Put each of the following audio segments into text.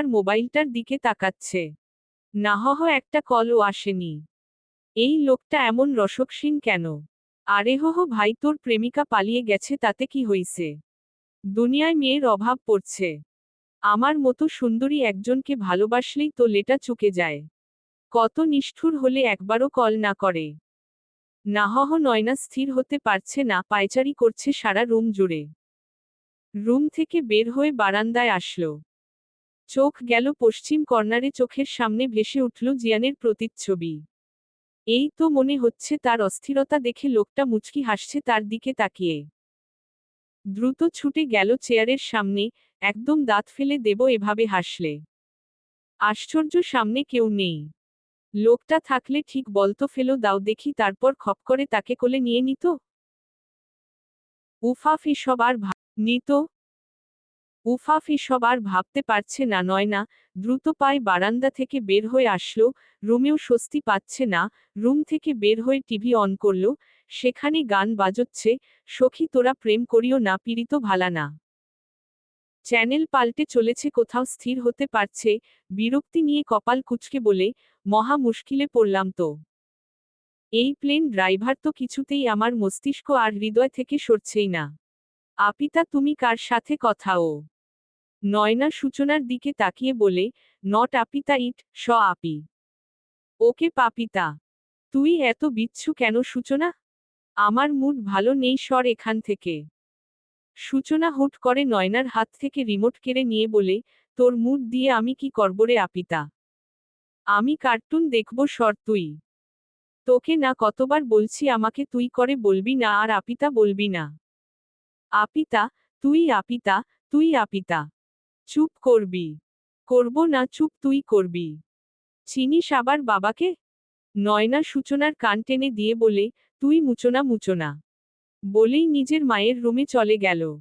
মোবাইলটার দিকে তাকাচ্ছে। নাহহ একটা কলও আসেনি। এই লোকটা এমন রসকসীন কেন? আরে হো হো ভাই তোর প্রেমিকা পালিয়ে গেছে তাতে কি হইছে? দুনিয়ায় মেয়ের অভাব পড়ছে। আমার মতো সুন্দরী একজনকে ভালোবাসলেই তো লেটা চুকে যায়। কত নিষ্ঠুর হলে একবারও কল না করে। নাহহ নয়না স্থির হতে পারছে না, পায়চারি করছে সারা রুম জুড়ে। রুম থেকে বের হয়ে বারান্দায় আসলো। চোখ গেল পশ্চিম কর্নারে চোখের সামনে ভেসে উঠল জিয়ানের প্রতিচ্ছবি। এই তো মনে হচ্ছে তার অস্থিরতা দেখে লোকটা মুচকি হাসছে তার দিকে তাকিয়ে। দ্রুত ছুটে গেল চেয়ারের সামনে, একদম দাঁত ফেলে দেব এভাবে হাসলে। আশ্চর্য সামনে কেউ নেই। লোকটা থাকলে ঠিক বলতো ফেলো দাও দেখি তারপর খপ করে তাকে কোলে নিয়ে নিত? উফাফ এসব আর নিত? উফাফ এসব আর ভাবতে পারছে না নয়না দ্রুত পায়ে বারান্দা থেকে বের হয়ে আসলো, রুমেও স্বস্তি পাচ্ছে না, রুম থেকে বের হয়ে টিভি অন করল, সেখানে গান বাজচ্ছে, সখী তোরা প্রেম করিও না, পীড়িত ভালা না। চ্যানেল পাল্টে চলেছে, কোথাও স্থির হতে পারছে, বিরক্তি নিয়ে কপাল কুচকে বলে, মহা মুশকিলে পড়লাম তো। এই প্লেন ড্রাইভার তো কিছুতেই আমার মস্তিষ্ক আর হৃদয় থেকে সরছেই না। আপিতা, তুমি কার সাথে কথা ও নয়না সূচনার দিকে তাকিয়ে বলে, নট আপিতা ইট, স আপি। ওকে পাপিতা তুই এত বিচ্ছু কেন সূচনা? আমার মুড ভালো নেই সর এখান থেকে সূচনা হুট করে নয়নার হাত থেকে রিমোট কেড়ে নিয়ে বলে, তোর মুড দিয়ে আমি কি করবরে আপিতা আমি কার্টুন দেখব সর তুই। তোকে না কতবার বলছি আমাকে তুই করে বলবি না আর আপিতা বলবি না। আপিতা তুই আপিতা তুই আপিতা চুপ করবি। করব না চুপ তুই করবি। চিনিস আবার বাবাকে? নয়না সূচনার কান টেনে দিয়ে বলে, তুই মুচনা মুচনা। বলেই নিজের মায়ের রুমে চলে গেল।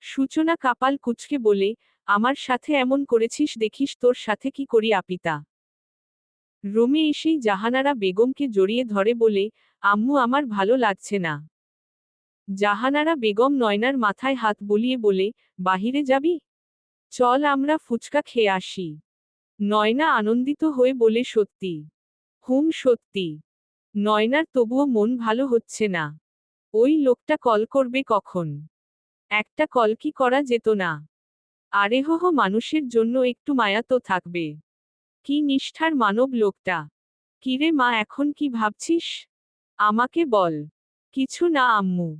সূচনা কাপাল কুচকে বলে, আমার সাথে এমন করেছিস দেখিস তোর সাথে কি করি আপিতা? রুমে এসেই জাহানারা বেগমকে জড়িয়ে ধরে বলে, আম্মু, আমার ভালো লাগছে না। জাহানারা বেগম নয়নার মাথায় হাত বুলিয়ে বলে, বাহিরে যাবি? চল আমরা ফুচকা খেয়ে আসি। নয়না আনন্দিত হয়ে বলে, সত্যি। হুম, সত্যি। নয়নার তবুও মন ভালো হচ্ছে না। ওই লোকটা কল করবে কখন? একটা কল কি করা যেত না। আরে হো হো মানুষের জন্য একটু মায়া তো থাকবে। কি নিষ্ঠার মানব লোকটা। কিরে মা, এখন কি ভাবছিস? আমাকে বল। কিছু না আম্মু।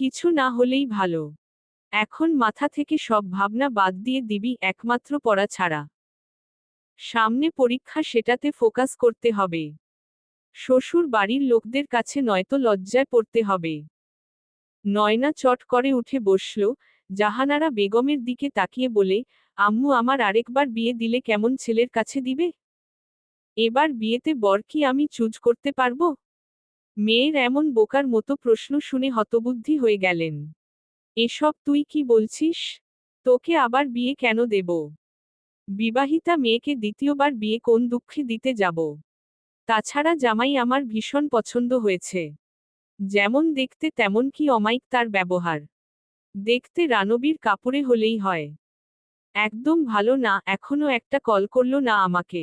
কিছু না হলেই ভালো। এখন মাথা থেকে সব ভাবনা বাদ দিয়ে দিবি একমাত্র পড়া ছাড়া। সামনে পরীক্ষা সেটাতে ফোকাস করতে হবে। শ্বশুর বাড়ির লোকদের কাছে নয়তো লজ্জায় পড়তে হবে। নয়না চট করে উঠে বসল, জাহানারা বেগমের দিকে তাকিয়ে বলে, আম্মু আমার আরেকবার বিয়ে দিলে কেমন ছেলের কাছে দিবে? এবার বিয়েতে বর কি আমি চুজ করতে পারব? মেয়ের এমন বোকার মতো প্রশ্ন শুনে হতবুদ্ধি হয়ে গেলেন। এসব তুই কি বলছিস? তোকে আবার বিয়ে কেন দেব? বিবাহিতা মেয়েকে দ্বিতীয়বার বিয়ে কোন দুঃখে দিতে যাব? তাছাড়া জামাই আমার ভীষণ পছন্দ হয়েছে। যেমন দেখতে তেমন কি অমায়িক তার ব্যবহার। দেখতে রানবীর কাপড়ে হলেই হয়। একদম ভালো না, এখনও একটা কল করল না আমাকে।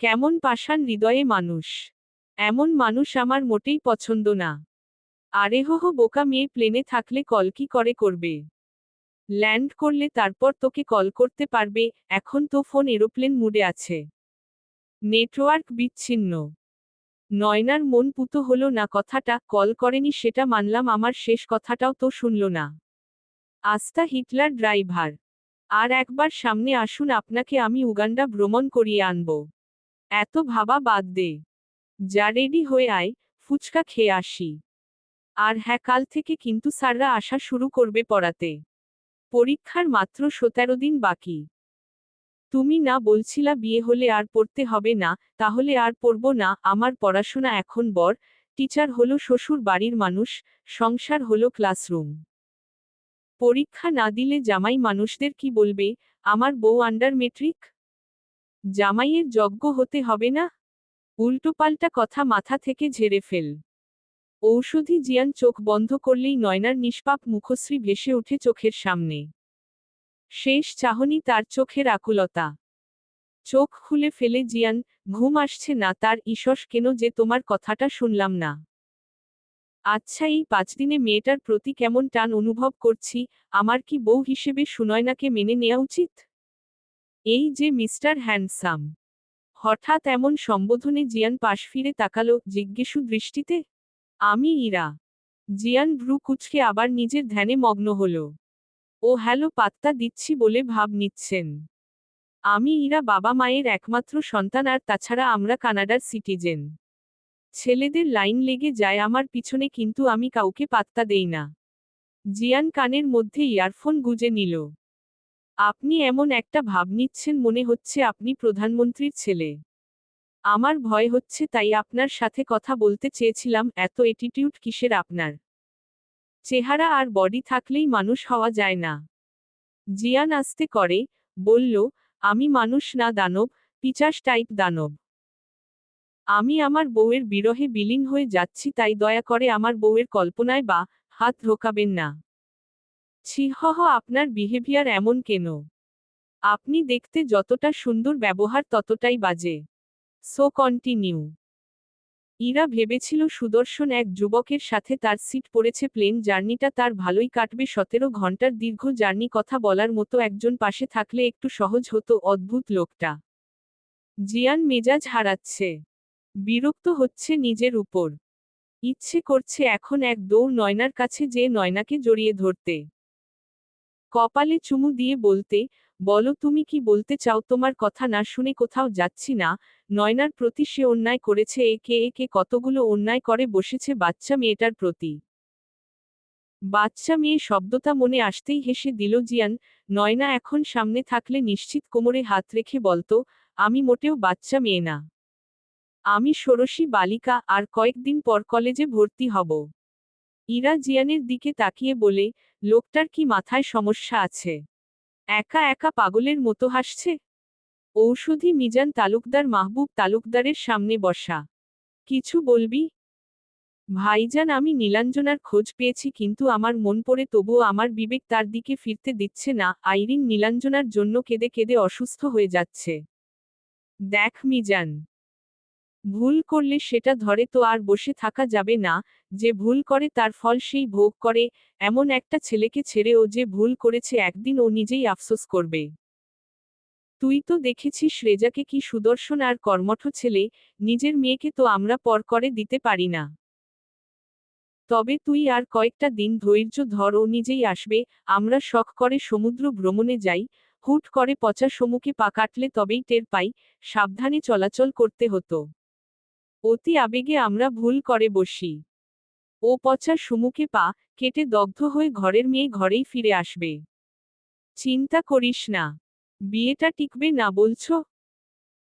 কেমন পাষাণ হৃদয়ে মানুষ। এমন মানুষ আমার মোটেই পছন্দ না। আরে হো বোকা মেয়ে প্লেনে থাকলে কল কি করে করবে? ল্যান্ড করলে তারপর তোকে কল করতে পারবে, এখন তো ফোন এরোপ্লেন মুডে আছে। নেটওয়ার্ক বিচ্ছিন্ন। নয়নার মন পুতো হলো না, কথাটা কল করেনি সেটা মানলাম, আমার শেষ কথাটাও তো শুনল না। আস্তা হিটলার ড্রাইভার। আর একবার সামনে আসুন, আপনাকে আমি উগান্ডা ভ্রমণ করিয়ে আনব। এত ভাবা বাদ দে। যা রেডি হয়ে আয়, ফুচকা খেয়ে আসি। আর হ্যাঁ কাল থেকে কিন্তু স্যাররা আসা শুরু করবে পড়াতে। পরীক্ষার মাত্র সতেরো দিন বাকি। তুমি না বলছিলা বিয়ে হলে আর পড়তে হবে না, তাহলে আর পড়ব না, আমার পড়াশোনা এখন বর। টিচার হলো শ্বশুর বাড়ির মানুষ, সংসার হলো ক্লাসরুম। পরীক্ষা না দিলে জামাই মানুষদের কি বলবে, আমার বউ আন্ডার মেট্রিক? জামাইয়ের যজ্ঞ হতে হবে না? উল্টোপাল্টা কথা মাথা থেকে ঝেড়ে ফেল। ঔষধি জিয়ান চোখ বন্ধ করলেই নয়নার নিষ্পাপ মুখশ্রী ভেসে ওঠে চোখের সামনে। শেষ চাহনি তার চোখের আকুলতা। চোখ খুলে ফেলে, জিয়ান, ঘুম আসছে না, তার ঈশস কেন যে তোমার কথাটা শুনলাম না? আচ্ছা এই পাঁচ দিনে মেয়েটার প্রতি কেমন টান অনুভব করছি, আমার কি বউ হিসেবে সুনয়নাকে মেনে নেওয়া উচিত? এই যে মিস্টার হ্যান্ডসাম, হঠাৎ এমন সম্বোধনে জিয়ান পাশ ফিরে তাকালো, জিজ্ঞেসু দৃষ্টিতে? আমি ইরা। জিয়ান ভ্রু কুচকে আবার নিজের ধ্যানে মগ্ন হল। ও হ্যালো, পাত্তা দিচ্ছি বলে ভাব নিচ্ছেন। আমি ইরা বাবা মায়ের একমাত্র সন্তান আর তাছাড়া আমরা কানাডার সিটিজেন। ছেলেদের লাইন লেগে যায় আমার পিছনে কিন্তু আমি কাউকে পাত্তা দেই না। জিয়ান কানের মধ্যে ইয়ারফোন গুজে নিল। আপনি এমন একটা ভাব নিচ্ছেন মনে হচ্ছে আপনি প্রধানমন্ত্রীর ছেলে। আমার ভয় হচ্ছে তাই আপনার সাথে কথা বলতে চেয়েছিলাম, এত এটিটিউড কিসের আপনার? চেহারা আর বডি থাকলেই মানুষ হওয়া যায় না। জিয়ান আস্তে করে, বলল, আমি মানুষ না দানব, পিচাস টাইপ দানব। আমি আমার বউয়ের বিরহে বিলীন হয়ে যাচ্ছি, তাই দয়া করে আমার বউয়ের কল্পনায় বা, হাত ঢোকাবেন না। ছিহহ আপনার বিহেভিয়ার এমন কেন? আপনি দেখতে যতটা সুন্দর ব্যবহার ততটাই বাজে। সো কন্টিনিউ ইরা ভেবেছিল সুদর্শন এক যুবকের সাথে তার সিট পড়েছে প্লেন জার্নিটা তার ভালোই কাটবে সতেরো ঘণ্টার দীর্ঘ জার্নি কথা বলার মতো একজন পাশে থাকলে একটু সহজ হতো অদ্ভুত লোকটা। জিয়ান মেজাজ হারাচ্ছে। বিরক্ত হচ্ছে নিজের উপর। ইচ্ছে করছে এখন এক দৌড় নয়নার কাছে যে নয়নাকে জড়িয়ে ধরতে। কপালে চুমু দিয়ে বলতে বলো তুমি কি বলতে চাও? তোমার কথা না শুনে কোথাও যাচ্ছি না। নয়নার প্রতি সে অন্যায় করেছে, একে একে কতগুলো অন্যায় করে বসেছে বাচ্চা মেয়েটার প্রতি। বাচ্চা মেয়ে শব্দটা মনে আসতেই হেসে দিল, জিয়ান, নয়না এখন সামনে থাকলে নিশ্চিত কোমরে হাত রেখে বলতো, আমি মোটেও বাচ্চা মেয়ে না। আমি ষোড়শী বালিকা, আর কয়েকদিন পর কলেজে ভর্তি হব। ইরা জিয়ানের দিকে তাকিয়ে বলে, লোকটার কি মাথায় সমস্যা আছে? একা একা পাগলের মতো হাসছে? ঔষধি মিজান তালুকদার মাহবুব তালুকদারের সামনে বসা। কিছু বলবি? ভাইজান, আমি নীলাঞ্জনার খোঁজ পেয়েছি, কিন্তু আমার মন পড়ে, তবুও আমার বিবেক তার দিকে ফিরতে দিচ্ছে না। আইরিন নীলাঞ্জনার জন্য কেঁদে কেঁদে অসুস্থ হয়ে যাচ্ছে। দেখ মিজান। ভুল করলে সেটা ধরে তো আর বসে থাকা যাবে না, যে ভুল করে তার ফল সেই ভোগ করে, এমন একটা ছেলেকে ছেড়ে ও যে ভুল করেছে একদিন ও নিজেই আফসোস করবে। তুই তো দেখেছিস রেজাকে কি সুদর্শন আর কর্মঠ ছেলে, নিজের মেয়েকে তো আমরা পর করে দিতে পারি না। তবে তুই আর কয়েকটা দিন ধৈর্য ধর ও নিজেই আসবে, আমরা শখ করে সমুদ্র ভ্রমণে যাই, হুট করে পচা সমুখে পা কাটলে তবেই টের পাই, সাবধানে চলাচল করতে হতো। অতি আবেগে আমরা ভুল করে বসি। ও পচা সুমুখে পা কেটে দগ্ধ হয়ে ঘরের মেয়ে ঘরেই ফিরে আসবে। চিন্তা করিস না। বিয়েটা টিকবে না বলছ?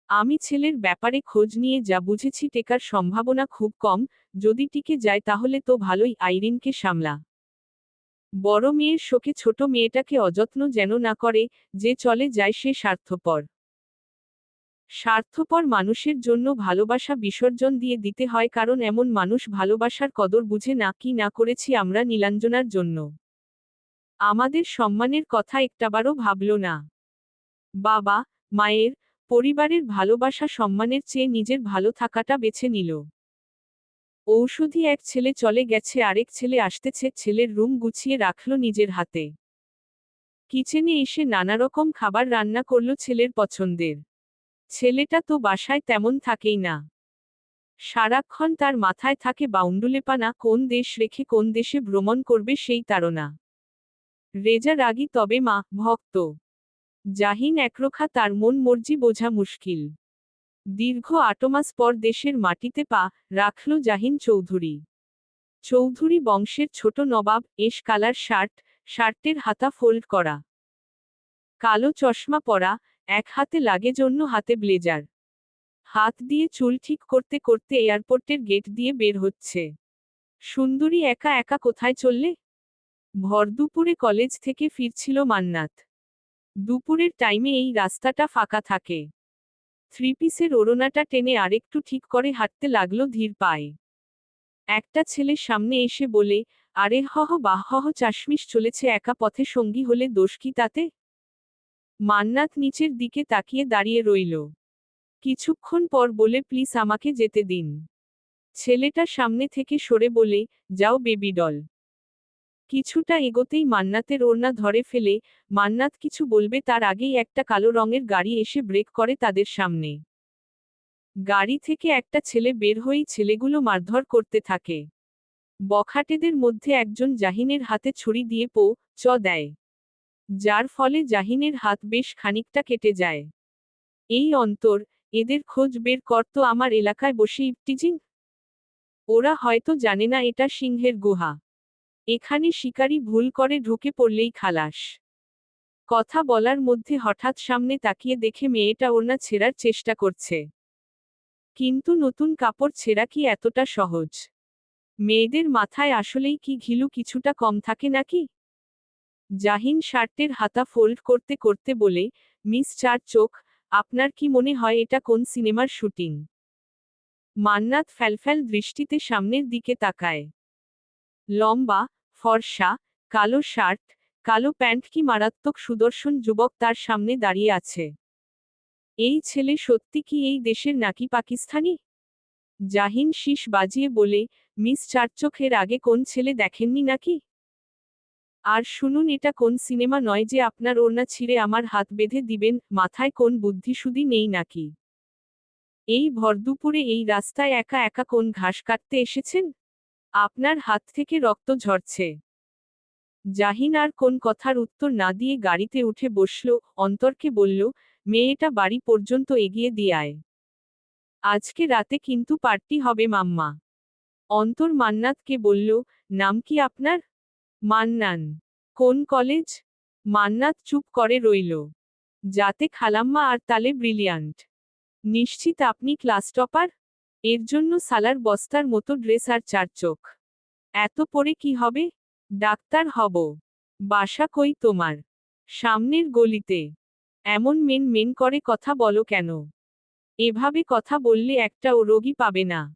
আমি ছেলের ব্যাপারে খোঁজ নিয়ে যা বুঝেছি টেকার সম্ভাবনা খুব কম, যদি টিকে যায় তাহলে তো ভালোই আইরিনকে সামলা। বড় মেয়ের শোকে ছোট মেয়েটাকে অযত্ন যেন না করে, যে চলে যায় সে স্বার্থপর। স্বার্থপর মানুষের জন্য ভালোবাসা বিসর্জন দিয়ে দিতে হয় কারণ এমন মানুষ ভালোবাসার কদর বুঝে না কি না করেছি আমরা নীলাঞ্জনার জন্য। আমাদের সম্মানের কথা একটাবারও ভাবল না। বাবা, মায়ের, পরিবারের ভালোবাসা সম্মানের চেয়ে নিজের ভালো থাকাটা বেছে নিল। ঔষধি এক ছেলে চলে গেছে, আরেক ছেলে আসতেছে, ছেলের রুম গুছিয়ে রাখল নিজের হাতে। কিচেনে এসে নানারকম খাবার রান্না করল ছেলের পছন্দের। ছেলেটা তো বাসায় তেমন থাকেই না। সারাক্ষণ তার মাথায় থাকে বাউন্ডুলেপানা, কোন দেশ রেখে কোন দেশে ভ্রমণ করবে সেই তারা রেজা রাগী, তবে মা, ভক্ত। জাহিন একরোখা, তার মন মর্জি বোঝা মুশকিল। দীর্ঘ আটমাস পর দেশের মাটিতে পা রাখল জাহিন চৌধুরী। চৌধুরী বংশের ছোট নবাব এস কালার শার্ট, শার্টের হাতা ফোল্ড করা। কালো চশমা পরা এক হাতে লাগে জন্য হাতে ব্লেজার। হাত দিয়ে চুল ঠিক করতে করতে এয়ারপোর্টের গেট দিয়ে বের হচ্ছে। সুন্দরী একা একা কোথায় চললে? ভরদুপুরে কলেজ থেকে ফিরছিল মান্নাত। দুপুরের টাইমে এই রাস্তাটা ফাঁকা থাকে। থ্রি পিসের ওড়নাটা টেনে আরেকটু ঠিক করে হাঁটতে লাগল ধীর পায়ে। একটা ছেলে সামনে এসে বলে, আরে হহ, বাহ হহ, চাশমিশ চলেছে, একা পথে সঙ্গী হলে দোষ কি তাতে? মান্নাত নিচের দিকে তাকিয়ে দাঁড়িয়ে রইল। কিছুক্ষণ পর বলে, প্লিজ আমাকে যেতে দিন। ছেলেটা সামনে থেকে সরে বলে, যাও বেবি ডল। কিছুটা এগোতেই মান্নাতের ওড়না ধরে ফেলে, মান্নাত কিছু বলবে তার আগেই একটা কালো রঙের গাড়ি এসে ব্রেক করে তাদের সামনে। গাড়ি থেকে একটা ছেলে বের হয়েই ছেলেগুলো মারধর করতে থাকে। বখাটেদের মধ্যে একজন জাহিনের হাতে ছুরি দিয়ে পো, চ, দেয়। যার ফলে জাহিনের হাত বেশ খানিকটা কেটে যায়। এই অন্তর, এদের খোঁজ বের কর তো আমার এলাকায় বসে ইপটিজিং। ওরা হয়তো জানে না এটা সিংহের গুহা। এখানে শিকারী ভুল করে ঢুকে পড়লেই খালাস। কথা বলার মধ্যে হঠাৎ সামনে তাকিয়ে দেখে মেয়েটা ওড়না ছেঁড়ার চেষ্টা করছে। কিন্তু নতুন কাপড় ছেঁড়া কি এতটা সহজ? মেয়েদের মাথায় আসলেই কি ঘিলু কিছুটা কম থাকে নাকি? জাহিন শার্টের হাতা ফোল্ড করতে করতে বলে, মিস চার চোখ, আপনার কি মনে হয় এটা কোন সিনেমার শুটিং? মান্নাত ফ্যালফ্যাল দৃষ্টিতে সামনের দিকে তাকায়। লম্বা, ফর্সা, কালো শার্ট, কালো প্যান্ট কি মারাত্মক সুদর্শন যুবক তার সামনে দাঁড়িয়ে আছে? এই ছেলে সত্যি কি এই দেশের নাকি পাকিস্তানি? জাহিন শীষ বাজিয়ে বলে, মিস চারচোখের আগে কোন ছেলে দেখেননি নাকি? আর শুনুন এটা কোন সিনেমা নয় যে আপনার ওড়না ছিঁড়ে আমার হাত বেঁধে দিবেন, মাথায় কোন বুদ্ধিসুদি নেই নাকি? এই ভরদুপুরে এই রাস্তায় একা একা কোন ঘাস কাটতে এসেছেন? আপনার হাত থেকে রক্ত ঝরছে। জাহিন আর কোন কথার উত্তর না দিয়ে গাড়িতে উঠে বসল, অন্তরকে বলল, মেয়েটা বাড়ি পর্যন্ত এগিয়ে দিয়ে আজকে রাতে কিন্তু পার্টি হবে মাম্মা। অন্তর মান্নাতকে বলল, নাম কি আপনার? মান্নান। কোন কলেজ? মান্নাত চুপ করে রইল। যাতে খালাম্মা আর তালে ব্রিলিয়ান্ট। নিশ্চিত আপনি ক্লাস টপার? এর জন্য সালার বস্তার মতো ড্রেস আর চার চোখ। এত পরে কি হবে? ডাক্তার হব। বাসা কই তোমার? সামনের গলিতে। এমন মেন মেন করে কথা বলো কেন? এভাবে কথা বললে একটাও রোগী পাবে না।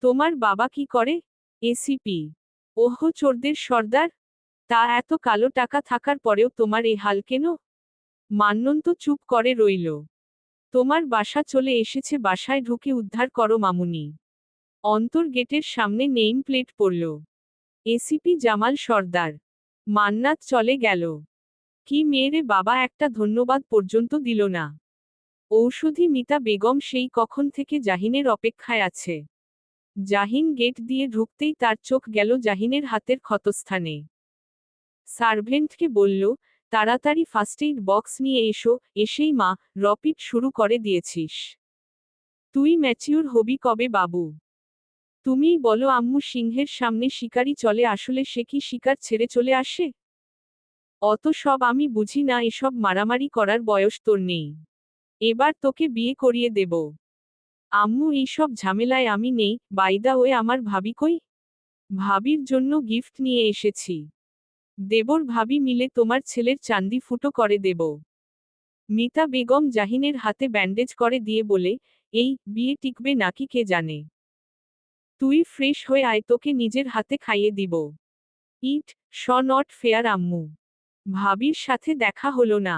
তোমার বাবা কি করে? এসিপি। ওহ, চোরদের সর্দার! তা এত কালো টাকা থাকার পরেও তোমার এ হাল কেন? মান্যন্ত চুপ করে রইল। তোমার বাসা চলে এসেছে, বাসায় ঢুকে উদ্ধার করো মামুনি। অন্তর গেটের সামনে নেইম প্লেট পড়ল। এসিপি জামাল সর্দার। মান্নাত চলে গেল। কি মেয়েরে বাবা, একটা ধন্যবাদ পর্যন্ত দিল না। ঔষধি মিতা বেগম সেই কখন থেকে জাহিনের অপেক্ষায় আছে। জাহিন গেট দিয়ে ঢুকতেই তার চোখ গেল জাহিনের হাতের ক্ষতস্থানে। সার্ভেন্টকে বলল, তাড়াতাড়ি ফার্স্ট এইড বক্স নিয়ে এসো, এসেই মা, রপিট শুরু করে দিয়েছিস। তুই ম্যাচিউর হবি কবে বাবু? তুমিই বলো আম্মু সিংহের সামনে শিকারি চলে, আসলে সে কি শিকার ছেড়ে চলে আসে? অত সব আমি বুঝি না, এসব মারামারি করার বয়স তোর নেই। এবার তোকে বিয়ে করিয়ে দেব। আম্মু, এইসব ঝামেলায় আমি নেই বাইদা ওয়ে আমার ভাবি কই? ভাবির জন্য গিফট নিয়ে এসেছি। দেবর ভাবি মিলে তোমার ছেলের চান্দি ফুটো করে দেব। মিতা বেগম জাহিনের হাতে ব্যান্ডেজ করে দিয়ে বলে, এই, বিয়ে টিকবে নাকি কে জানে? তুই ফ্রেশ হয়ে আয়, তোকে নিজের হাতে খাইয়ে দিব। ইট, শ, নট ফেয়ার আম্মু। ভাবির সাথে দেখা হলো না।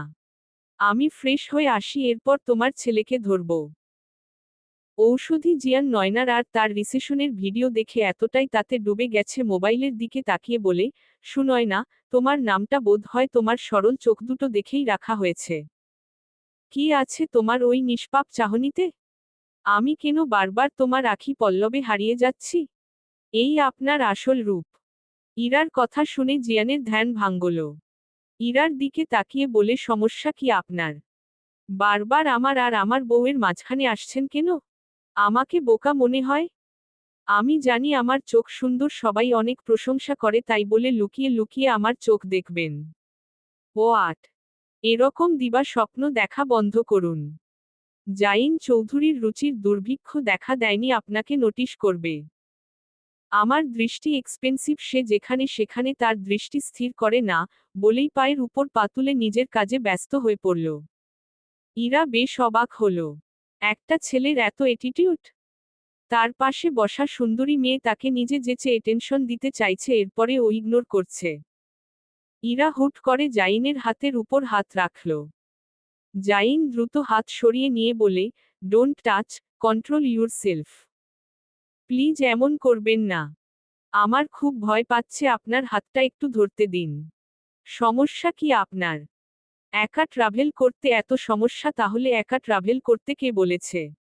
আমি ফ্রেশ হয়ে আসি, এরপর তোমার ছেলেকে ধরব। ঔষধি জিয়ান নয়নার আর তার রিসেশনের ভিডিও দেখে এতটাই তাতে ডুবে গেছে মোবাইলের দিকে তাকিয়ে বলে শুনয় না তোমার নামটা বোধ হয় তোমার সরল চোখ দুটো দেখেই রাখা হয়েছে। কি আছে তোমার ওই নিষ্পাপ চাহনিতে? আমি কেন বারবার তোমার আখি পল্লবে হারিয়ে যাচ্ছি? এই আপনার আসল রূপ ইরার কথা শুনে জিয়ানের ধ্যান ভাঙ্গল। ইরার দিকে তাকিয়ে বলে, সমস্যা কি আপনার? বারবার আমার আর আমার বউয়ের মাঝখানে আসছেন কেন? আমাকে বোকা মনে হয়? আমি জানি আমার চোখ সুন্দর, সবাই অনেক প্রশংসা করে, তাই বলে লুকিয়ে লুকিয়ে আমার চোখ দেখবেন। ও আট। এরকম দিবা স্বপ্ন দেখা বন্ধ করুন। জাইন চৌধুরীর রুচির দুর্ভিক্ষ দেখা দেয়নি, আপনাকে নোটিশ করবে। আমার দৃষ্টি এক্সপেন্সিভ সে যেখানে সেখানে তার দৃষ্টি স্থির করে না, বলেই পায়ের উপর পাতুলে নিজের কাজে ব্যস্ত হয়ে পড়ল। ইরা বেশ অবাক হল। একটা ছেলের এত এটিটিউড তার পাশে বসা সুন্দরী মেয়ে তাকে নিজে যেচে এটেনশন দিতে চাইছে এরপরে ও ইগনোর করছে। ইরা হুট করে জাইনের হাতের উপর হাত রাখল। জাইন দ্রুত হাত সরিয়ে নিয়ে বলে don't touch control your self please এমন করবেন না। আমার খুব ভয় পাচ্ছে, আপনার হাতটা একটু ধরতে দিন। সমস্যা কি আপনার? একা ট্রাভেল করতে এত সমস্যা, তাহলে একা ট্রাভেল করতে কে বলেছে?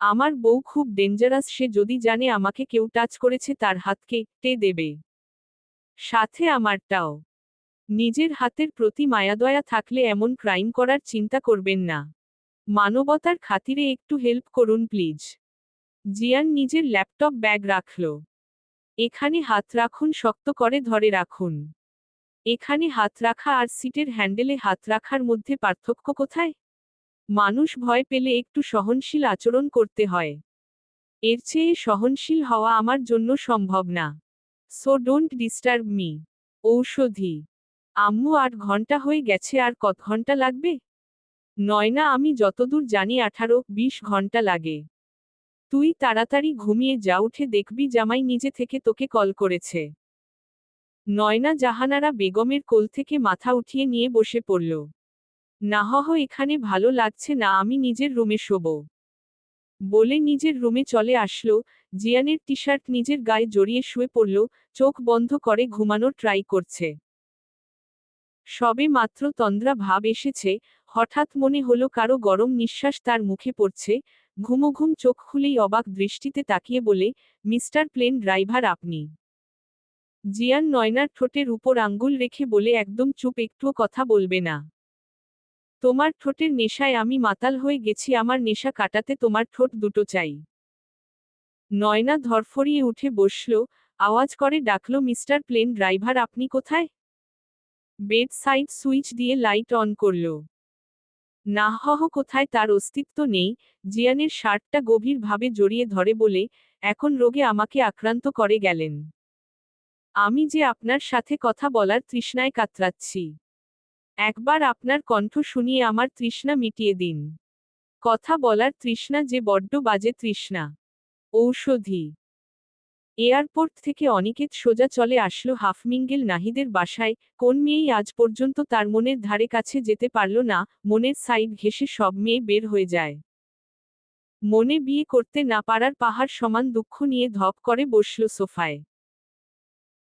আমার বউ খুব ডেঞ্জারাস সে যদি জানে আমাকে কেউ টাচ করেছে, তার হাতকে টে দেবে। সাথে আমারটাও। নিজের হাতের প্রতি মায়াদয়া থাকলে এমন ক্রাইম করার চিন্তা করবেন না। মানবতার খাতিরে একটু হেল্প করুন প্লিজ জিয়ান নিজের ল্যাপটপ ব্যাগ রাখল। এখানে হাত রাখুন, শক্ত করে ধরে রাখুন। এখানে হাত রাখা আর সিটের হ্যান্ডেলে হাত রাখার মধ্যে পার্থক্য কোথায়? মানুষ ভয় পেলে একটু সহনশীল আচরণ করতে হয়। এর চেয়ে সহনশীল হওয়া আমার জন্য সম্ভব না। So don't disturb me. ঔষধি। আম্মু, আট ঘণ্টা হয়ে গেছে, আর কত ঘণ্টা লাগবে? নয় না, আমি যতদূর জানি আঠারো, বিশ ঘণ্টা লাগে। তুই তাড়াতাড়ি ঘুমিয়ে যা, উঠে দেখবি জামাই নিজে থেকে তোকে কল করেছে। নয়না জাহানারা বেগমের কোল থেকে মাথা উঠিয়ে নিয়ে বসে পড়ল। নাহহ, এখানে ভালো লাগছে না, আমি নিজের রুমে শোব। বলে নিজের রুমে চলে আসলো। জিয়ানের টি শার্ট নিজের গায়ে জড়িয়ে শুয়ে পড়ল। চোখ বন্ধ করে ঘুমানোর ট্রাই করছে। সবে মাত্র তন্দ্রা ভাব এসেছে। হঠাৎ মনে হলো কারও গরম নিঃশ্বাস তার মুখে পড়ছে। ঘুমো ঘুম চোখ খুলেই অবাক দৃষ্টিতে তাকিয়ে বলে, মিস্টার প্লেন ড্রাইভার আপনি। জিয়ান নয়নার ঠোঁটের উপর আঙ্গুল রেখে বলে, একদম চুপ, একটুও কথা বলবে না। তোমার ঠোঁটের নেশায় আমি মাতাল হয়ে গেছি, আমার নেশা কাটাতে তোমার ঠোঁট দুটো চাই। নয়না ধরফরিয়ে উঠে বসল, আওয়াজ করে, ডাকল, মিস্টার প্লেন ড্রাইভার, আপনি কোথায়? বেড সাইড সুইচ দিয়ে লাইট অন করল। নাহহ কোথায়? তার অস্তিত্ব নেই। জিয়ানের শার্টটা গভীরভাবে জড়িয়ে ধরে বলে, এখন রোগে আমাকে আক্রান্ত করে গেলেন। আমি যে আপনার সাথে কথা বলার তৃষ্ণায় কাতরাচ্ছি। একবার আপনার কণ্ঠ শুনিয়ে আমার তৃষ্ণা মিটিয়ে দিন। কথা বলার তৃষ্ণা যে বড্ড বাজে তৃষ্ণা। ঔষধি। এয়ারপোর্ট থেকে অনিকেত সোজা চলে আসলো হাফমিঙ্গেল নাহিদের বাসায়, কোন মেয়েই আজ পর্যন্ত তার মনের ধারে কাছে যেতে পারল না, মনের সাইড ঘেসে সব মেয়ে বের হয়ে যায়। মনে বিয়ে করতে না পারার পাহাড় সমান দুঃখ নিয়ে ধপ করে বসল সোফায়।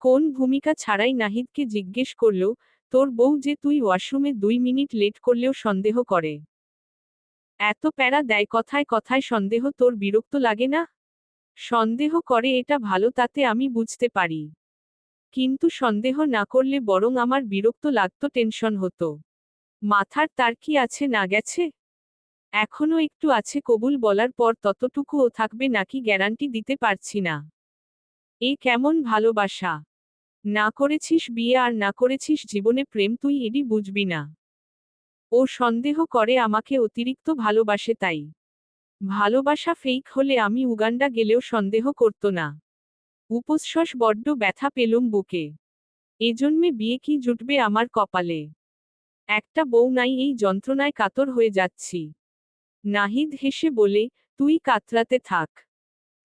কোন ভূমিকা ছাড়াই নাহিদকে জিজ্ঞেস করল, তোর বউ যে তুই ওয়াশরুমে দুই মিনিট লেট করলেও সন্দেহ করে। এত প্যারা দেয়, কথায় কথায় সন্দেহ, তোর বিরক্ত লাগে না? সন্দেহ করে এটা ভালো, তাতে আমি বুঝতে পারি। কিন্তু সন্দেহ না করলে বরং আমার বিরক্ত লাগতো, টেনশন হতো। মাথার তার কি আছে, না গেছে? এখনও একটু আছে, কবুল বলার পর ততটুকুও থাকবে, নাকি গ্যারান্টি দিতে পারছি না। এ কেমন ভালোবাসা? না করেছিস বিয়ে আর না করেছিস জীবনে প্রেম, তুই এডি বুঝবি না। ও সন্দেহ করে আমাকে অতিরিক্ত ভালোবাসে তাই। ভালোবাসা ফেক হলে আমি উগান্ডা গেলেও সন্দেহ করত না। উপশ্বাস বড্ড ব্যথা পেলুম বুকে। এজন্মে বিয়ে কি জুটবে আমার কপালে? একটা বউ নাই, এই যন্ত্রণায় কাতর হয়ে যাচ্ছি। নাহিদ হেসে বলে, তুই কাতরাতে থাক।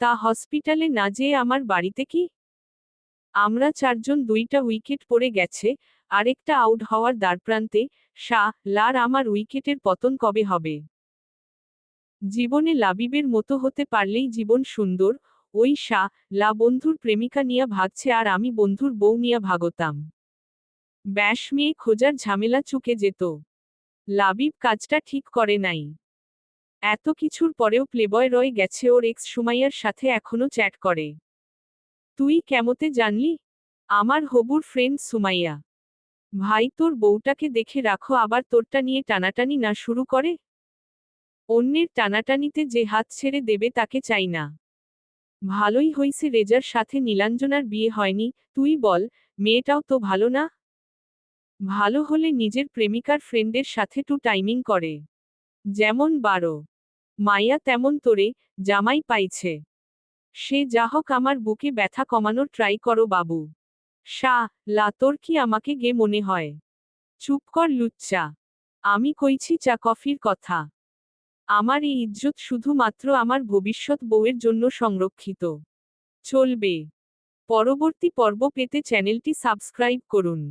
তা হসপিটালে না যেয়ে আমার বাড়িতে কি আমরা চারজন দুইটা উইকেট পড়ে গেছে, আরেকটা আউট হওয়ার দ্বারপ্রান্তে, শাহ লার আমার উইকেটের পতন কবে হবে? জীবনে লাবিবের মতো হতে পারলেই জীবন সুন্দর, ওই শাহ লা বন্ধুর প্রেমিকা নিয়া ভাগছে আর আমি বন্ধুর বউ নিয়া ভাগতাম। ব্যাস মেয়ে খোঁজার ঝামেলা চুকে যেত। লাবিব কাজটা ঠিক করে নাই। এত কিছুর পরেও প্লেবয় রয়ে গেছে ওর এক্স সুমাইয়ার সাথে এখনও চ্যাট করে। তুই কেমতে জানলি? আমার হবুর ফ্রেন্ড সুমাইয়া। ভাই, তোর বউটাকে দেখে রাখো, আবার তোরটা নিয়ে টানাটানি না শুরু করে। অন্যের টানাটানিতে যে হাত ছেড়ে দেবে তাকে চাই না। ভালোই হইছে রেজার সাথে নীলাঞ্জনার বিয়ে হয়নি, তুই বল, মেয়েটাও তো ভালো না? ভালো হলে নিজের প্রেমিকার ফ্রেন্ডের সাথে টু টাইমিং করে। যেমন বারো। মাইয়া তেমন তোরে জামাই পাইছে। সে যা হোক আমার বুকে ব্যথা কমানোর ট্রাই করো বাবু। শাহ লা, তোর কি আমাকে গে মনে হয়? চুপ কর লুচ্চা। আমি কইছি চা, কফির কথা। আমার এই ইজ্জত শুধুমাত্র আমার ভবিষ্যৎ বউয়ের জন্য সংরক্ষিত। চলবে। পরবর্তী পর্ব পেতে চ্যানেলটি সাবস্ক্রাইব করুন।